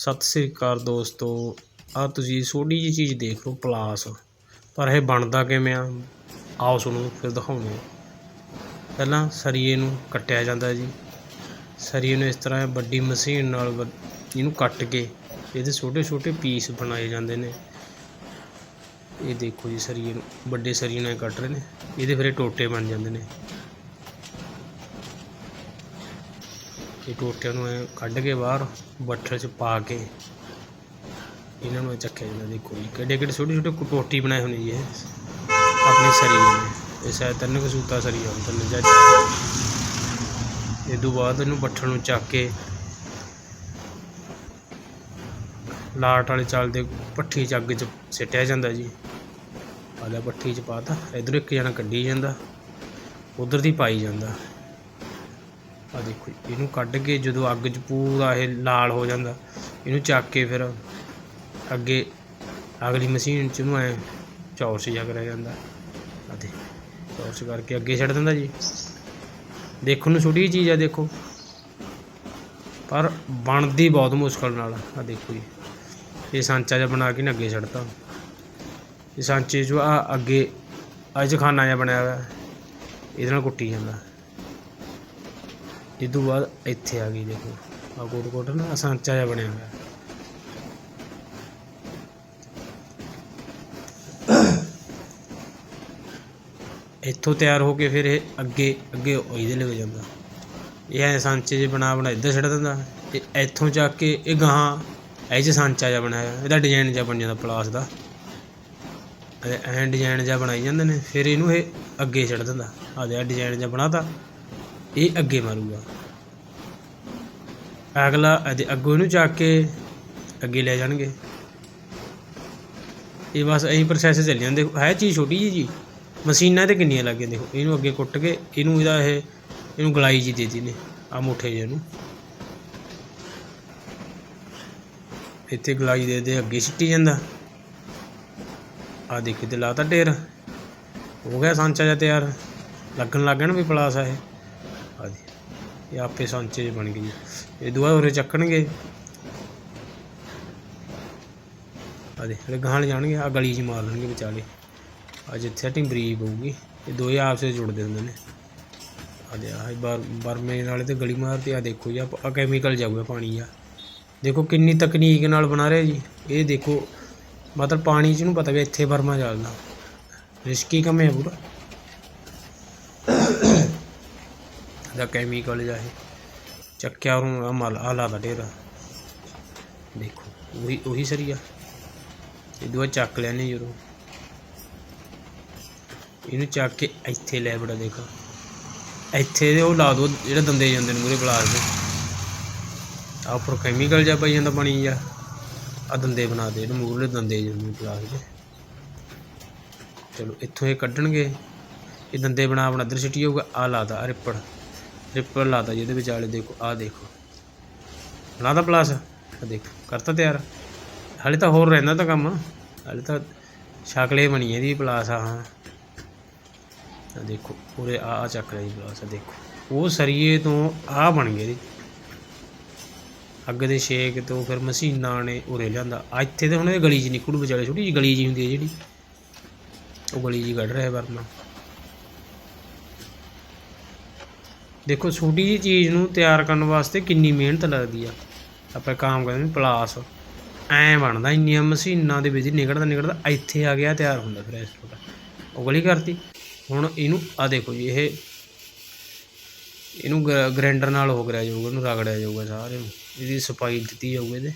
ਸਤਿ ਸ੍ਰੀ ਅਕਾਲ ਦੋਸਤੋ। ਆਹ ਤੁਸੀਂ ਛੋਟੀ ਜਿਹੀ ਚੀਜ਼ ਦੇਖ ਲਓ, ਪਲਾਸ। ਪਰ ਇਹ ਬਣਦਾ ਕਿਵੇਂ ਆ? ਆਓ ਤੁਹਾਨੂੰ ਫਿਰ ਦਿਖਾਉਂਦੇ ਹਾਂ। ਪਹਿਲਾਂ ਸਰੀਏ ਨੂੰ ਕੱਟਿਆ ਜਾਂਦਾ ਜੀ। ਸਰੀਏ ਨੂੰ ਇਸ ਤਰ੍ਹਾਂ ਵੱਡੀ ਮਸ਼ੀਨ ਨਾਲ ਵ- ਇਹਨੂੰ ਕੱਟ ਕੇ ਇਹਦੇ ਛੋਟੇ ਛੋਟੇ ਪੀਸ ਬਣਾਏ ਜਾਂਦੇ ਨੇ। ਇਹ ਦੇਖੋ ਜੀ, ਸਰੀਏ ਨੂੰ ਵੱਡੇ ਸਰੀਏ ਨਾਲ ਕੱਟ ਰਹੇ ਨੇ। ਇਹਦੇ ਫਿਰ ਇਹ ਟੋਟੇ ਬਣ ਜਾਂਦੇ ਨੇ। ਇਹ ਟੋਟਿਆਂ ਨੂੰ ਐਂ ਕੱਢ ਕੇ ਬਾਹਰ ਬੱਠਲ 'ਚ ਪਾ ਕੇ ਇਹਨਾਂ ਨੂੰ ਚੱਕਿਆ ਜਾਂਦਾ ਦੇਖੋ ਜੀ ਕਿੱਡੇ ਕਿੱਡੇ ਛੋਟੇ ਛੋਟੇ ਟੋਟੀ ਬਣਾਏ ਹੋਣੇ ਜੀ ਇਹ। ਆਪਣੇ ਸਰੀਰ ਨੇ ਇਹ ਸ਼ਾਇਦ ਤਿੰਨ ਕਸੂਤਾ ਸੂਤਾ ਸਰੀਰ ਹੁੰਦਾ ਤਿੰਨ ਜਾਂ ਇਹ ਤੋਂ ਬਾਅਦ ਇਹਨੂੰ ਬੱਠਲ ਨੂੰ ਚੱਕ ਕੇ ਲਾਟ ਵਾਲੇ ਚੱਲਦੇ ਪੱਠੀ ਚ ਅੱਗ 'ਚ ਸਿੱਟਿਆ ਜਾਂਦਾ ਜੀ। ਆਲਾ ਪੱਠੀ 'ਚ ਪਾਤਾ ਇਧਰ ਇੱਕ ਜਣਾ ਕੱਢੀ ਜਾਂਦਾ। ਉਧਰ ਦੀ ਪਾਈ ਜਾਂਦਾ। ਆ ਦੇਖੋ ਜੀ, ਇਹਨੂੰ ਕੱਢ ਕੇ ਜਦੋਂ ਅੱਗ 'ਚ ਪੂਰਾ ਇਹ ਲਾਲ ਹੋ ਜਾਂਦਾ ਇਹਨੂੰ ਚੱਕ ਕੇ ਫਿਰ ਅੱਗੇ ਅਗਲੀ ਮਸ਼ੀਨ 'ਚ ਇਹਨੂੰ ਐ ਚੌਰਸ ਜਿਹਾ ਕਰਿਆ ਜਾਂਦਾ। ਆ ਚੌਰਸ ਕਰਕੇ ਅੱਗੇ ਛੱਡ ਦਿੰਦਾ ਜੀ। ਦੇਖਣ ਨੂੰ ਛੋਟੀ ਚੀਜ਼ ਆ ਦੇਖੋ ਪਰ ਬਣਦੀ ਬਹੁਤ ਮੁਸ਼ਕਲ ਨਾਲ ਆ ਦੇਖੋ ਜੀ। ਇਹ ਸਾਂਚਾ ਜਿਹਾ ਬਣਾ ਕੇ ਨਾ ਅੱਗੇ ਛੱਡਤਾ। ਇਹ ਸਾਂਚੇ 'ਚ ਆ ਅੱਗੇ ਅੱਜ ਖਾਨਾ ਜਿਹਾ ਬਣਿਆ ਹੋਇਆ ਇਹਦੇ ਨਾਲ ਕੁੱਟੀ ਜਾਂਦਾ। ਇਹ ਤੋਂ ਬਾਅਦ ਇੱਥੇ ਆ ਗਈ ਦੇਖੋ। ਆ ਕੋਟ ਕੋਟ ਨਾ ਸਾਂਚਾ ਜਿਹਾ ਬਣਿਆ ਹੋਇਆ। ਇੱਥੋਂ ਤਿਆਰ ਹੋ ਕੇ ਫਿਰ ਇਹ ਅੱਗੇ ਅੱਗੇ ਇਹਦੇ ਲੈ ਜਾਂਦਾ। ਇਹ ਐ ਸਾਂਚੇ ਜੇ ਬਣਾ ਬਣਾ ਇੱਧਰ ਛੱਡ ਦਿੰਦਾ। ਤੇ ਇੱਥੋਂ ਚੱਕ ਕੇ ਇਹ ਗਾਹਾਂ, ਇਹ 'ਚ ਸਾਂਚਾ ਜਿਹਾ ਬਣਾਇਆ ਇਹਦਾ ਡਿਜ਼ਾਈਨ ਜਿਹਾ ਬਣ ਜਾਂਦਾ ਪਲਾਸ ਦਾ। ਇਹ ਐਂ ਡਿਜ਼ਾਈਨ ਜਿਹਾ ਬਣਾਈ ਜਾਂਦੇ ਨੇ, ਫਿਰ ਇਹਨੂੰ ਇਹ ਅੱਗੇ ਛੱਡ ਦਿੰਦਾ। ਆਹ ਦੇ ਡਿਜ਼ਾਈਨ ਜਿਹਾ ਬਣਾਤਾ। ਇਹ ਅੱਗੇ ਮਾਰੂਗਾ। ਅਗਲਾ ਇਹਦੇ ਅੱਗੋਂ ਇਹਨੂੰ ਚੱਕ ਕੇ ਅੱਗੇ ਲੈ ਜਾਣਗੇ। ਇਹ ਬਸ ਇਹੀ ਪ੍ਰੋਸੈਸ ਚੱਲ ਜਾਂਦਾ। ਦੇਖੋ, ਹੈ ਚੀਜ਼ ਛੋਟੀ ਜਿਹੀ ਜੀ। ਮਸ਼ੀਨਾਂ ਤੇ ਕਿੰਨੀਆਂ ਲੱਗੀਆਂ ਦੇਖੋ, ਇਹਨੂੰ ਅੱਗੇ ਕੁੱਟ ਕੇ ਇਹਨੂੰ ਇਹਦਾ ਇਹ, ਇਹਨੂੰ ਗਲਾਈ ਜੀ ਦੇ ਦਿੱਤੀ ਨੇ ਆ ਮੁੱਠੇ ਜਿਹੇ ਨੂੰ। ਇੱਥੇ ਗਲਾਈ ਦੇ ਦੇ, ਅੱਗੇ ਸਿੱਟੀ ਜਾਂਦਾ। ਆ ਦੇਖੀ ਤੇ ਲਾਤਾ ਢੇਰ। ਹੋ ਗਿਆ ਸਾਂਚਾ ਜਿਹਾ ਤਿਆਰ। ਲੱਗਣ ਲੱਗ ਗਿਆ ਵੀ ਪਲਾਸ ਆ ਇਹ। ਇਹ ਆਪੇ ਸਾਂਚੇ ਜਿਹੇ ਬਣ ਗਏ ਜੀ ਇਹ ਦੁਆ ਉਰੇ ਚੱਕਣਗੇ। ਆ ਦੇ ਹਲੇ ਗਾਹਾਂ ਜਾਣਗੇ ਆ ਗਲੀ 'ਚ ਮਾਰ ਲੈਣਗੇ ਵਿਚਾਲੇ। ਆ ਜਿੱਥੇ ਸੈਟਿੰਗ ਬਰੀਕ ਹੋਊਗੀ, ਇਹ ਦੋਏ ਆਪਸ ਜੁੜਦੇ ਹੁੰਦੇ ਨੇ। ਆ ਦੇ ਆ ਬਾਰ, ਬਰਮੇ ਨਾਲੇ ਤੇ ਗਲੀ ਮਾਰਦੇ ਆ ਦੇਖੋ ਜੀ ਆ ਕੈਮੀਕਲ ਜਾਊਗਾ ਪਾਣੀ ਆ। ਦੇਖੋ ਕਿੰਨੀ ਤਕਨੀਕ ਨਾਲ ਬਣਾ ਰਿਹਾ ਜੀ। ਇਹ ਦੇਖੋ, ਮਤਲਬ ਪਾਣੀ 'ਚ ਨੂੰ ਪਤਾ ਵੀ ਇੱਥੇ ਬਰਮਾ ਚੱਲਦਾ ਰਿਸਕੀ ਕੰਮ ਹੈ ਪੂਰਾ। ਦਾ ਕੈਮੀਕਲ ਜਾ ਇਹ। ਚੱਕਿਆ ਉਹਨੂੰ ਆ ਮਲ ਆ ਲਾ ਦਾ। ਢੇਰਾ ਦੇਖੋ, ਉਹੀ ਉਹੀ ਸਰੀਆ ਇਹ ਦੋ ਚੱਕ ਲੈਣੇ ਜਦੋਂ। ਇਹਨੂੰ ਚੱਕ ਕੇ ਇੱਥੇ ਲੈ ਬੜਾ ਦੇਖੋ। ਇੱਥੇ ਦੇ ਉਹ ਲਾ ਦੋ, ਜਿਹੜੇ ਦੰਦੇ ਜਾਂਦੇ ਨੇ ਮੂਰੇ ਪਲਾਸ ਦੇ। ਆ ਉੱਪਰ ਕੈਮੀਕਲ ਜਿਹਾ ਪਈ ਜਾਂਦਾ ਪਾਣੀ ਜਿਹਾ ਆ। ਦੰਦੇ ਬਣਾ ਦੇ, ਇਹਨੂੰ ਮੂਰਲੇ ਦੰਦੇ ਜਾਂਦੇ ਨੇ ਦੇ। ਚਲੋ, ਇੱਥੋਂ ਇਹ ਕੱਢਣਗੇ। ਇਹ ਦੰਦੇ ਬਣਾ ਬਣਾ ਇੱਧਰ ਸਿੱਟੀ ਜਾਊਗਾ ਆ ਲਾਦਾ ਆ ਰਿੱਪੜ। ਰਿੱਪੜ ਲਾਦਾ ਜਿਹਦੇ ਵਿਚਾਲੇ ਦੇਖੋ, ਆਹ ਦੇਖੋ। ਬਣਾਦਾ ਪਲਾਸ ਆ ਦੇਖੋ, ਕਰਤਾ ਤਿਆਰ। ਹਾਲੇ ਤਾਂ ਹੋਰ ਰਹਿੰਦਾ ਤਾਂ ਕੰਮ। ਹਾਲੇ ਤਾਂ ਸ਼ਕਲੇ ਬਣੀ ਇਹਦੀ ਪਲਾਸ ਆ ਆ ਦੇਖੋ, ਪੂਰੇ ਆ ਆ ਚੱਕ ਰਿਹਾ ਪਲਾਸ ਆ ਦੇਖੋ। ਉਹ ਸਰੀਏ ਤੋਂ ਆ ਬਣ ਗਿਆ ਜੀ। ਅੱਗ ਦੇ ਛੇਕ ਤੋਂ ਫਿਰ ਮਸ਼ੀਨਾਂ ਨੇ ਉਰੇ ਲਿਆਂਦਾ। ਇੱਥੇ ਤੇ ਹੁਣ ਇਹ ਗਲੀ 'ਚ ਨਿਕਲੂ, ਵਿਚਾਲੇ ਛੋਟੀ ਜਿਹੀ ਗਲੀ ਜੀ ਹੁੰਦੀ ਹੈ ਜਿਹੜੀ। ਉਹ ਗਲੀ ਜੀ ਕੱਢ ਰਿਹਾ ਵਰਨਾ। ਦੇਖੋ ਛੋਟੀ ਜਿਹੀ ਚੀਜ਼ ਨੂੰ ਤਿਆਰ ਕਰਨ ਵਾਸਤੇ ਕਿੰਨੀ ਮਿਹਨਤ ਲੱਗਦੀ ਆ। ਆਪਾਂ ਕੰਮ ਕਰਦੇ ਪਲਾਸ, ਐ ਬਣਦਾ ਇੰਨੀਆਂ ਮਸ਼ੀਨਾਂ ਦੇ ਵਿੱਚ ਨਿਕਲਦਾ ਨਿਕਲਦਾ ਇੱਥੇ ਆ ਗਿਆ, ਤਿਆਰ ਹੁੰਦਾ ਫਿਰ ਇਸ ਤੋਂ ਉਹ ਗਲੀ ਕਰਤੀ। ਹੁਣ ਇਹਨੂੰ ਆ ਦੇਖੋ ਜੀ, ਇਹ ਇਹਨੂੰ ਗ੍ਰੈਂਡਰ ਨਾਲ ਹੋ ਕਰਿਆ ਜਾਊਗਾ, ਇਹਨੂੰ ਰਗੜਿਆ ਜਾਊਗਾ ਸਾਰੇ ਨੂੰ। ਇਹਦੀ ਸਫ਼ਾਈ ਦਿੱਤੀ ਜਾਊਗੀ ਇਹਦੇ।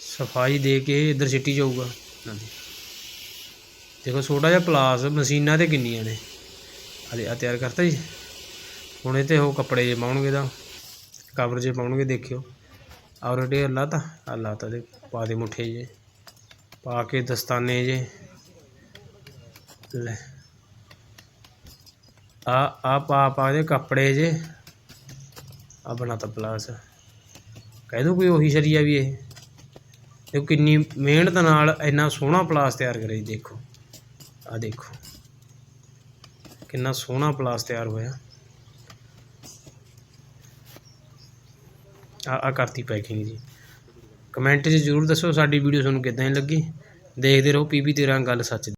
ਸਫ਼ਾਈ ਦੇ ਕੇ ਇੱਧਰ ਸਿੱਟੀ ਜਾਊਗਾ। ਦੇਖੋ ਛੋਟਾ ਜਿਹਾ ਪਲਾਸ, ਮਸ਼ੀਨਾਂ ਤੇ ਕਿੰਨੀਆਂ ਨੇ। ਹਲੇ ਆ ਤਿਆਰ ਕਰਤਾ ਜੀ। ਹੁਣ ਇਹ ਤੇ ਉਹ ਕੱਪੜੇ ਜੇ ਪਾਉਣਗੇ ਤਾਂ ਕਵਰ ਜੇ ਪਾਉਣਗੇ, ਦੇਖਿਓ। ਔਰ ਢੇਰ ਲਾਤਾ ਆ ਲਾਤਾ ਦੇ ਪਾ ਦੇ ਮੁੱਠੇ ਜੇ, ਪਾ ਕੇ ਦਸਤਾਨੇ ਜੇ। ਲੈ। ਆ ਆ ਪਾ ਪਾ ਦੇ ਕੱਪੜੇ ਜੇ। ਆ ਬਣਾਤਾ ਪਲਾਸ। ਕਹਿ ਦੋ ਕੋਈ ਉਹੀ ਸ਼ਰੀਆ ਵੀ ਇਹ। ਦੇਖੋ ਕਿੰਨੀ ਮਿਹਨਤ ਨਾਲ ਇੰਨਾ ਸੋਹਣਾ ਪਲਾਸ ਤਿਆਰ ਕਰੇ ਜੀ, ਦੇਖੋ। ਆ ਦੇਖੋ। ਕਿੰਨਾ ਸੋਹਣਾ ਪਲਾਸ ਤਿਆਰ ਹੋਇਆ। ਆ ਆ ਕਰਤੀ ਪੈਕਿੰਗ ਜੀ। ਕਮੈਂਟ 'ਚ ਜ਼ਰੂਰ ਦੱਸੋ ਸਾਡੀ ਵੀਡੀਓ ਤੁਹਾਨੂੰ ਕਿੱਦਾਂ ਦੀ ਲੱਗੀ। ਦੇਖਦੇ ਰਹੋ ਪੀਪੀ 13 ਗੱਲ ਸੱਚ